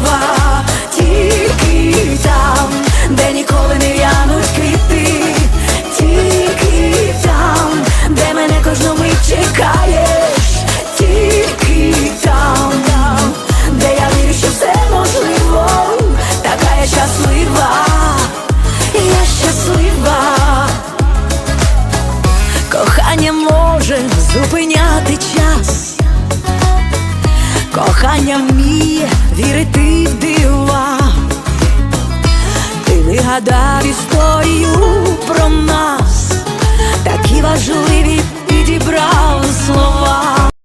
щаслива, тільки там, де ніколи не в'януть квіти, тільки там, де мене кожну мить чекаєш, тільки там, де я вірю, що все можливо, така я щаслива, я щаслива. Кохання може зупиняти час, кохання вміє вірити Ти вигадав історію про нас, такі важливі.